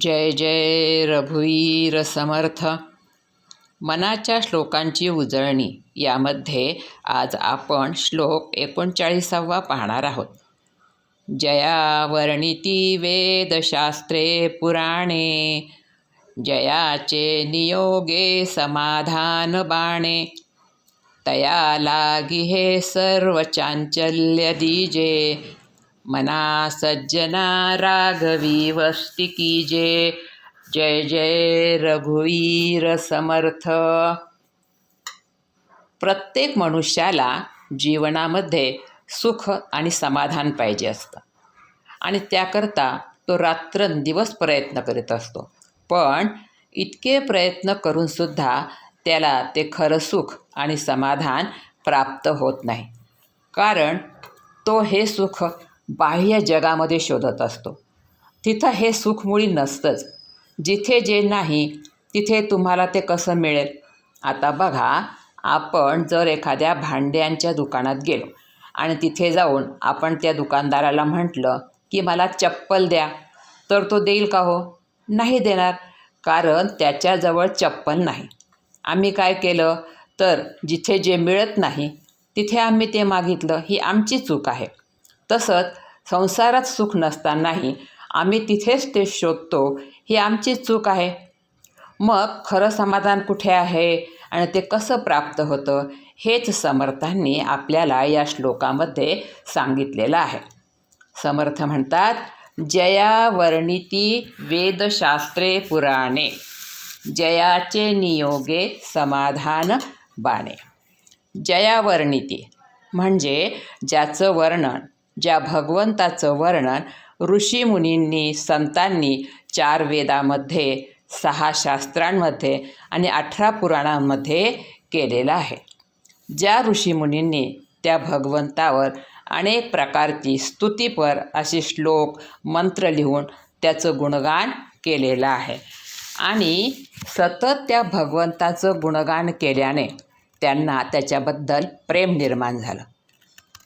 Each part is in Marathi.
जय जय रघुवीर समर्थ. मनाच्या श्लोकांची उजळणी. यामध्ये आज आपण श्लोक एकोणचाळीसावा पाहणार आहोत. जया वर्णिती वेदशास्त्रे पुराणे जयाचे नियोगे समाधान बाणे. तया लागी हे सर्व चांचल्य दीजे. मना सज्जना राघवी वस्ती कीजे जय जय रघुवीर समर्थ. प्रत्येक मनुष्याला जीवनामध्ये सुख आणि समाधान पाहिजे असतं. आणि त्याकरता तो रात्रंदिवस प्रयत्न करीत असतो. पण इतके प्रयत्न करूनसुद्धा त्याला ते खरं सुख आणि समाधान प्राप्त होत नाही. कारण तो हे सुख बाह्य जगामध्ये शोधत असतो. तिथं हे सुख मुळी नसतंच. जिथे जे नाही तिथे तुम्हाला ते कसं मिळेल? आता बघा आपण जर एखाद्या भांड्यांच्या दुकानात गेलो आणि तिथे जाऊन आपण त्या दुकानदाराला म्हटलं की मला चप्पल द्या. तर तो देईल का हो? नाही देणार कारण त्याच्याजवळ चप्पल नाही. आम्ही काय केलं? तर जिथे जे मिळत नाही तिथे आम्ही ते मागितलं. ही आमची चूक आहे. तसंच संसारात सुख नसतानाही आम्ही तिथेच ते शोधतो ही आमची चूक आहे. मग खरं समाधान कुठे आहे आणि ते कसं प्राप्त होतं हेच समर्थांनी आपल्याला या श्लोकामध्ये सांगितलेलं आहे. समर्थ म्हणतात जया वर्णिती वेदशास्त्रे पुराणे जयाचे नियोगे समाधान बाणे. जया वर्णिती म्हणजे ज्याचं वर्णन ज्या भगवंताचं वर्णन ऋषीमुनींनी संतांनी चार वेदामध्ये सहा शास्त्रांमध्ये आणि अठरा पुराणांमध्ये केलेलं आहे. ज्या ऋषीमुनींनी त्या भगवंतावर अनेक प्रकारची स्तुतीपर असे श्लोक मंत्र लिहून त्याचं गुणगान केलेलं आहे. आणि सतत त्या भगवंताचं गुणगान केल्याने त्यांना त्याच्याबद्दल प्रेम निर्माण झालं.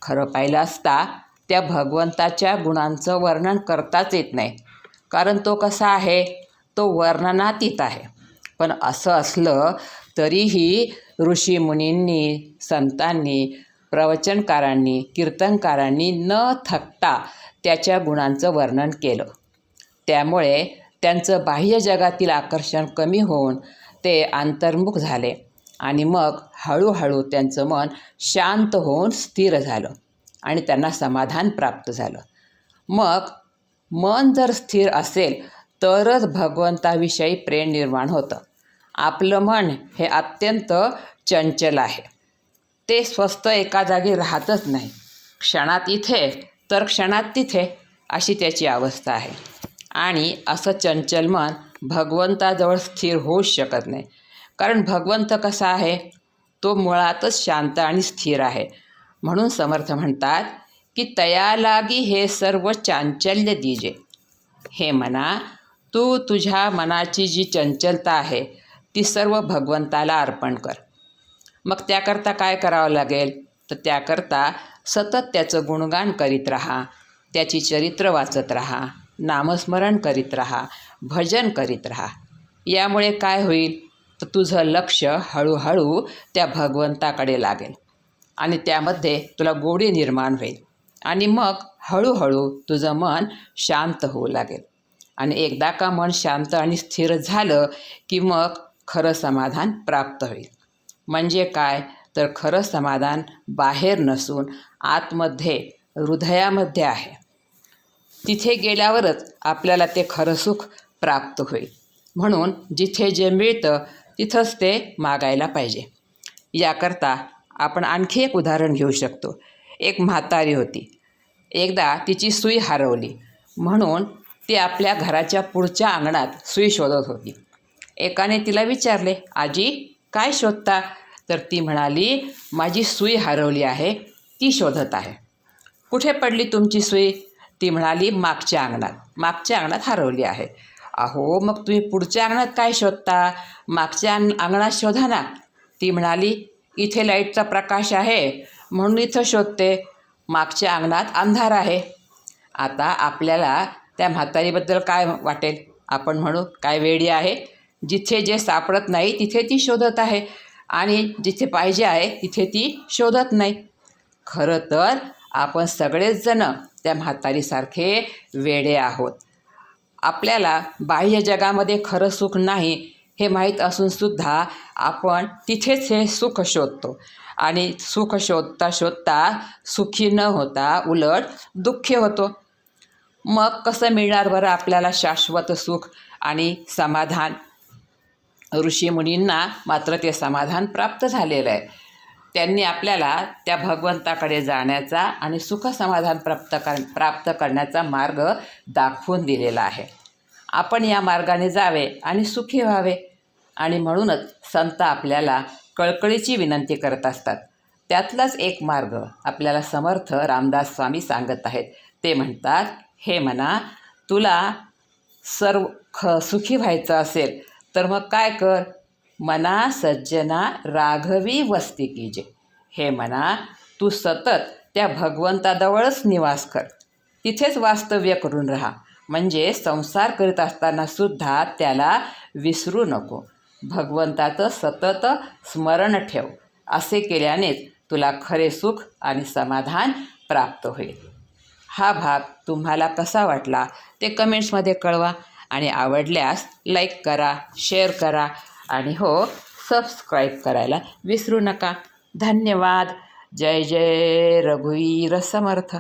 खरं पाहिलं असता त्या भगवंताच्या गुणांचं वर्णन करताच येत नाही. कारण तो कसा आहे? तो वर्णनातीत आहे. पण असं असलं तरीही ऋषीमुनींनी संतांनी प्रवचनकारांनी कीर्तनकारांनी न थकता त्याच्या गुणांचं वर्णन केलं. त्यामुळे त्यांचं बाह्य जगातील आकर्षण कमी होऊन ते अंतर्मुख झाले आणि मग हळूहळू त्यांचं मन शांत होऊन स्थिर झालं. आणि त्यांना समाधान प्राप्त झालं. मग मन जर स्थिर असेल तरच भगवंताविषयी प्रेम निर्माण होतं. आपलं मन हे अत्यंत चंचल आहे. ते स्वस्त एका जागी राहतच नाही. क्षणात इथे तर क्षणात तिथे अशी त्याची अवस्था आहे. आणि असं चंचल मन भगवंताजवळ स्थिर होऊच शकत नाही. कारण भगवंत कसा आहे? तो मुळातच शांत आणि स्थिर आहे. म्हणून समर्थ म्हणतात की तया लागी हे सर्व चांचल्य दिजे. हे म्हणा तू तुझ्या मनाची जी चंचलता आहे ती सर्व भगवंताला अर्पण कर. मग त्याकरता काय करावं लागेल? तर त्याकरता सतत त्याचं गुणगान करीत राहा त्याची चरित्र वाचत राहा नामस्मरण करीत राहा भजन करीत राहा. यामुळे काय होईल? तर तुझं लक्ष हळूहळू त्या भगवंताकडे लागेल. आणि त्यामध्ये तुला गोडी निर्माण होईल. आणि मग हळूहळू तुझं मन शांत होऊ लागेल. आणि एकदा का मन शांत आणि स्थिर झालं की मग खरं समाधान प्राप्त होईल. म्हणजे काय? तर खरं समाधान बाहेर नसून आतमध्ये हृदयामध्ये आहे. तिथे गेल्यावरच आपल्याला ते खरं सुख प्राप्त होईल. म्हणून जिथे जे मिळतं तिथंच ते मागायला पाहिजे. याकरता आपण आणखी एक उदाहरण घेऊ शकतो. एक म्हातारी होती. एकदा तिची सुई हरवली. म्हणून ती आपल्या घराच्या पुढच्या अंगणात सुई शोधत होती. एकाने तिला विचारले आजी काय शोधता? तर ती म्हणाली माझी सुई हरवली आहे. ती शोधत आहे. कुठे पडली तुमची सुई? ती म्हणाली मागच्या अंगणात. मागच्या अंगणात हरवली आहे. अहो मग तुम्ही पुढच्या अंगणात काय शोधता? मागच्या अंगणात शोधा ना. ती म्हणाली इथे लाईटचा प्रकाश आहे. म्हणून इथं शोधते. मागच्या अंगणात अंधार आहे. आता आपल्याला त्या म्हातारीबद्दल काय वाटेल? आपण म्हणू काय वेडी आहे? जिथे जे सापडत नाही तिथे ती शोधत आहे. आणि जिथे पाहिजे आहे तिथे ती शोधत नाही. खरं तर आपण सगळेच जण त्या म्हातारीसारखे वेडे आहोत. आपल्याला बाह्य जगामध्ये खरं सुख नाही. हे माहीत असूनसुद्धा आपण तिथेच हे सुख शोधतो. आणि सुख शोधता शोधता सुखी न होता उलट दुःखी होतो. मग कसं मिळणार बरं आपल्याला शाश्वत सुख आणि समाधान? ऋषीमुनींना मात्र ते समाधान प्राप्त झालेलं आहे. त्यांनी आपल्याला त्या भगवंताकडे जाण्याचा आणि सुख समाधान प्राप्त कर प्राप्त करण्याचा मार्ग दाखवून दिलेला आहे. आपण या मार्गाने जावे आणि सुखी व्हावे. आणि म्हणूनच संत आपल्याला कळकळीची विनंती करत असतात. त्यातलाच एक मार्ग आपल्याला समर्थ रामदास स्वामी सांगत आहेत. ते म्हणतात हे म्हणा तुला सर्व ख सुखी व्हायचं असेल तर मग काय कर? मना सज्जना राघवी वस्ती कीजे. हे म्हणा तू सतत त्या भगवंताजवळच निवास कर. तिथेच वास्तव्य करून राहा. म्हणजे संसार करीत असताना सुद्धा त्याला विसरू नको. भगवंताचं सतत स्मरण ठेव. असे केल्यानेच तुला खरे सुख आणि समाधान प्राप्त होईल. हा भाग तुम्हाला कसा वाटला ते कमेंट्समध्ये कळवा आणि आवडल्यास लाईक करा शेअर करा आणि हो सबस्क्राईब करायला विसरू नका. धन्यवाद. जय जय रघुवीर समर्थ.